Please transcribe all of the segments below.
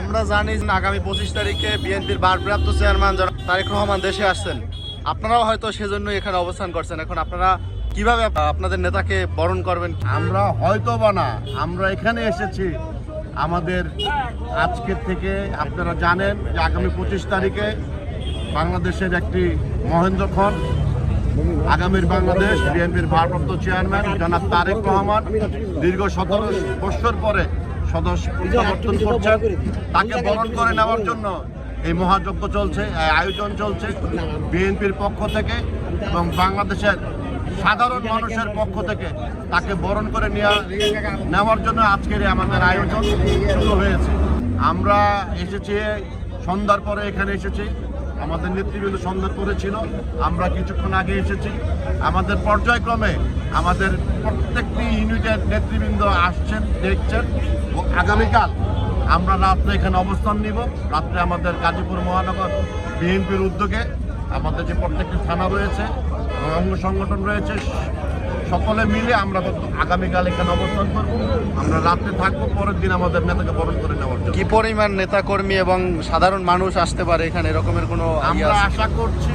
আমরা জানি আগামী পঁচিশ তারিখে বিএনপির ভারপ্রাপ্ত চেয়ারম্যান তারেক রহমান দেশে আসছেন। আপনারাও হয়তো সেজন্য এখানে অবস্থান করছেন। এখন আপনারা কীভাবে আপনাদের নেতাকে বরণ করবেন? আমরা হয়তো বা না, আমরা এখানে এসেছি। আমাদের আজকের থেকে আপনারা জানেন যে আগামী পঁচিশ তারিখে বাংলাদেশের একটি মহেন্দ্র খন আগামীর বাংলাদেশ বিএনপির ভারপ্রাপ্ত চেয়ারম্যান জনাব তারেক রহমান দীর্ঘ সতেরো বছর পরে সদস্য প্রত্যাবর্তন করছেন তাকে বরণ করে নেওয়ার জন্য এই মহাযজ্ঞ চলছে এই আয়োজন চলছে বিএনপির পক্ষ থেকে এবং বাংলাদেশের সাধারণ মানুষের পক্ষ থেকে তাকে বরণ করে নেওয়া নেওয়ার জন্য আজকের আমাদের আয়োজন শুরু হয়েছে। আমরা এসেছি সন্ধ্যার পরে এখানে এসেছি। আমাদের নেতৃবৃন্দ সন্ধ্যার পরে ছিল আমরা কিছুক্ষণ আগে এসেছি। আমাদের পর্যায়ক্রমে আমাদের প্রত্যেকটি ইউনিটের নেতৃবৃন্দ আসছেন দেখছেন। আগামীকাল আমরা রাত্রে এখানে অবস্থান নিব। রাত্রে আমাদের গাজীপুর মহানগর বিএনপির উদ্যোগে আমাদের যে প্রত্যেকটি থানা রয়েছে অঙ্গ সংগঠন রয়েছে সকলে মিলে আমরা আগামীকাল এখানে অবস্থান করব। আমরা রাত্রে থাকব পরের দিন আমাদের নেতাকে বরণ করে নেওয়ার জন্য। কি পরিমাণ নেতা কর্মী এবং সাধারণ মানুষ আসতে পারে এখানে এরকমের কোনো আমরা আশা করছি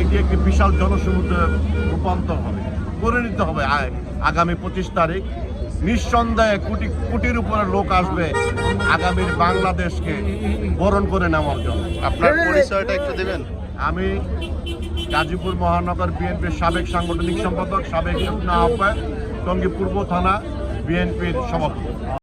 এটি একটি বিশাল জনসমুদ্রে রূপান্তর হবে পরিণত হবে আগামী পঁচিশ তারিখ। নিঃসন্দেহে কোটি কোটির উপরে লোক আসবে আগামীর বাংলাদেশকে বরণ করে নেওয়ার জন্য। আপনার পরিচয়টা একটু দেবেন? আমি গাজীপুর মহানগর বিএনপির সাবেক সাংগঠনিক সম্পাদক সাবেক আহ্বায়ক টঙ্গী পূর্ব থানা বিএনপির সভাপতি।